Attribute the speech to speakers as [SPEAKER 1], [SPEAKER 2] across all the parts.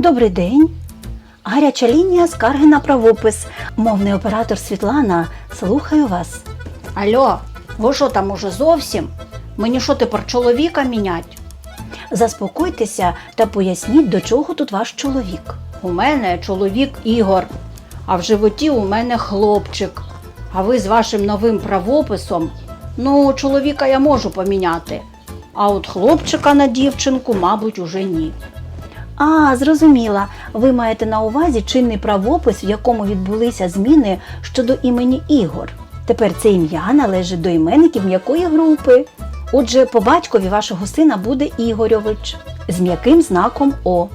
[SPEAKER 1] Добрий день. Гаряча лінія скарги на правопис. Мовний оператор Світлана. Слухаю вас.
[SPEAKER 2] Алло, ви що там уже зовсім? Мені що тепер чоловіка мінять?
[SPEAKER 1] Заспокойтеся та поясніть, до чого тут ваш чоловік.
[SPEAKER 2] У мене чоловік Ігор, а в животі у мене хлопчик. А ви з вашим новим правописом, ну, чоловіка я можу поміняти. А от хлопчика на дівчинку, мабуть, уже ні.
[SPEAKER 1] А, зрозуміла. Ви маєте на увазі чинний правопис, в якому відбулися зміни щодо імені Ігор. Тепер це ім'я належить до іменників м'якої групи. Отже, по батькові вашого сина буде Ігорьович з м'яким знаком О.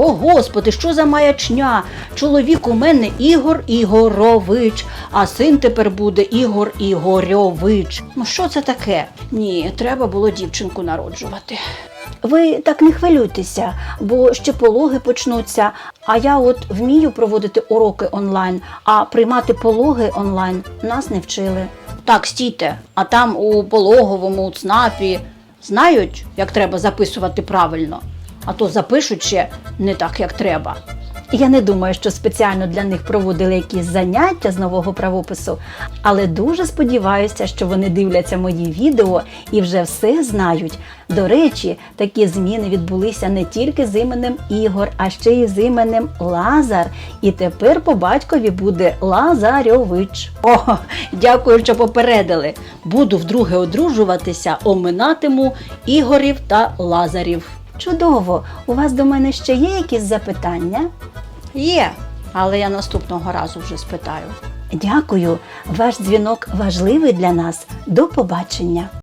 [SPEAKER 2] О, господи, що за маячня? Чоловік у мене Ігор Ігорович, а син тепер буде Ігор Ігорьович. Ну що це таке? Ні, треба було дівчинку народжувати.
[SPEAKER 1] Ви так не хвилюйтеся, бо ще пологи почнуться. А я от вмію проводити уроки онлайн, а приймати пологи онлайн нас не вчили.
[SPEAKER 2] Так, стійте, а там у пологовому ЦНАПі знають, як треба записувати правильно, а то запишуть ще не так, як треба.
[SPEAKER 1] Я не думаю, що спеціально для них проводили якісь заняття з нового правопису, але дуже сподіваюся, що вони дивляться мої відео і вже все знають. До речі, такі зміни відбулися не тільки з іменем Ігор, а ще й з іменем Лазар. І тепер по батькові буде Лазарьович.
[SPEAKER 2] О, дякую, що попередили. Буду вдруге одружуватися, оминатиму Ігорів та Лазарів.
[SPEAKER 1] Чудово! У вас до мене ще є якісь запитання?
[SPEAKER 2] Є, але я наступного разу вже спитаю.
[SPEAKER 1] Дякую, ваш дзвінок важливий для нас. До побачення.